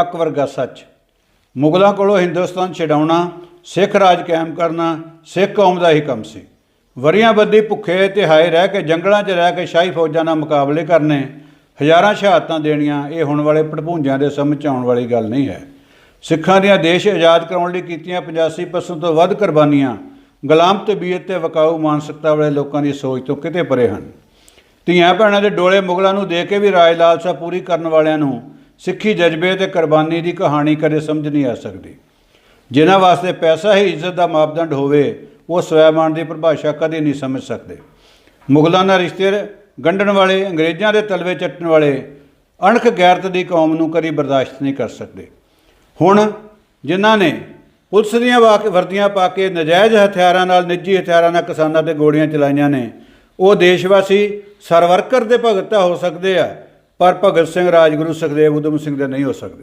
ਅੱਕ ਵਰਗਾ ਸੱਚ। ਮੁਗਲਾਂ ਕੋਲੋਂ ਹਿੰਦੁਸਤਾਨ ਛਡਾਉਣਾ, ਸਿੱਖ ਰਾਜ ਕਾਇਮ ਕਰਨਾ, ਸਿੱਖ ਕੌਮ ਦਾ ਹੀ ਕੰਮ ਸੀ। ਵਰੀਆਂ ਬੱਦੀ ਭੁੱਖੇ ਤੇ ਹਾਏ ਰਹਿ ਕੇ ਜੰਗਲਾਂ 'ਚ ਰਹਿ ਕੇ ਸ਼ਾਹੀ ਫੌਜਾਂ ਨਾਲ ਮੁਕਾਬਲੇ ਕਰਨੇ, ਹਜ਼ਾਰਾਂ ਸ਼ਹਾਦਤਾਂ ਦੇਣੀਆਂ, ਇਹ ਹੁਣ ਵਾਲੇ ਭੜਪੂੰਜਿਆਂ ਦੇ ਸਮਝ ਆਉਣ ਵਾਲੀ ਗੱਲ ਨਹੀਂ ਹੈ। ਸਿੱਖਾਂ ਦੀਆਂ ਦੇਸ਼ ਆਜ਼ਾਦ ਕਰਾਉਣ ਲਈ ਕੀਤੀਆਂ 85% ਤੋਂ ਵੱਧ ਕੁਰਬਾਨੀਆਂ, ਗੁਲਾਮ ਤਬੀਅਤ ਤੇ ਵਕਾਊ ਮਾਨਸਿਕਤਾ ਵਾਲੇ ਲੋਕਾਂ ਦੀ ਸੋਚ ਤੋਂ ਕਿਤੇ ਪਰੇ ਹਨ। ਧੀਆਂ ਭੈਣਾਂ ਦੇ ਡੋਲੇ ਮੁਗਲਾਂ ਨੂੰ ਦੇ ਕੇ ਵੀ ਰਾਜ ਲਾਲਸਾ ਪੂਰੀ ਕਰਨ ਵਾਲਿਆਂ ਨੂੰ ਸਿੱਖੀ ਜਜ਼ਬੇ ਤੇ ਕੁਰਬਾਨੀ ਦੀ ਕਹਾਣੀ ਕਦੇ ਸਮਝ ਨਹੀਂ ਆ ਸਕਦੀ। ਜਿਨ੍ਹਾਂ ਵਾਸਤੇ ਪੈਸਾ ਹੀ ਇੱਜ਼ਤ ਦਾ ਮਾਪਦੰਡ ਹੋਵੇ, ਉਹ ਸਵੈਮਾਨ ਦੀ ਪਰਿਭਾਸ਼ਾ ਕਦੇ ਨਹੀਂ ਸਮਝ ਸਕਦੇ। ਮੁਗਲਾਂ ਨਾਲ ਰਿਸ਼ਤੇ ਗੰਢਣ ਵਾਲੇ, ਅੰਗਰੇਜ਼ਾਂ ਦੇ ਤਲਵੇ ਚੱਟਣ ਵਾਲੇ, ਅਣਖ ਗੈਰਤ ਦੀ ਕੌਮ ਨੂੰ ਕਦੀ ਬਰਦਾਸ਼ਤ ਨਹੀਂ ਕਰ ਸਕਦੇ। ਹੁਣ ਜਿਨ੍ਹਾਂ ਨੇ ਪੁਲਿਸ ਦੀਆਂ ਵਾਕ, ਵਰਦੀਆਂ ਪਾ ਕੇ ਨਜਾਇਜ਼ ਹਥਿਆਰਾਂ ਨਾਲ, ਨਿੱਜੀ ਹਥਿਆਰਾਂ ਨਾਲ ਕਿਸਾਨਾਂ ਤੇ ਗੋਲੀਆਂ ਚਲਾਈਆਂ ਨੇ, ਉਹ ਦੇਸ਼ਵਾਸੀ ਸਰਵਰਕਰ ਦੇ ਭਗਤਾ ਹੋ ਸਕਦੇ ਆ। ਪਰ ਭਗਤ ਸਿੰਘ ਰਾਜਗੁਰੂ ਸੁਖਦੇਵ ਉਦਮ ਸਿੰਘ ਦੇ ਨਹੀਂ ਹੋ ਸਕਦੇ।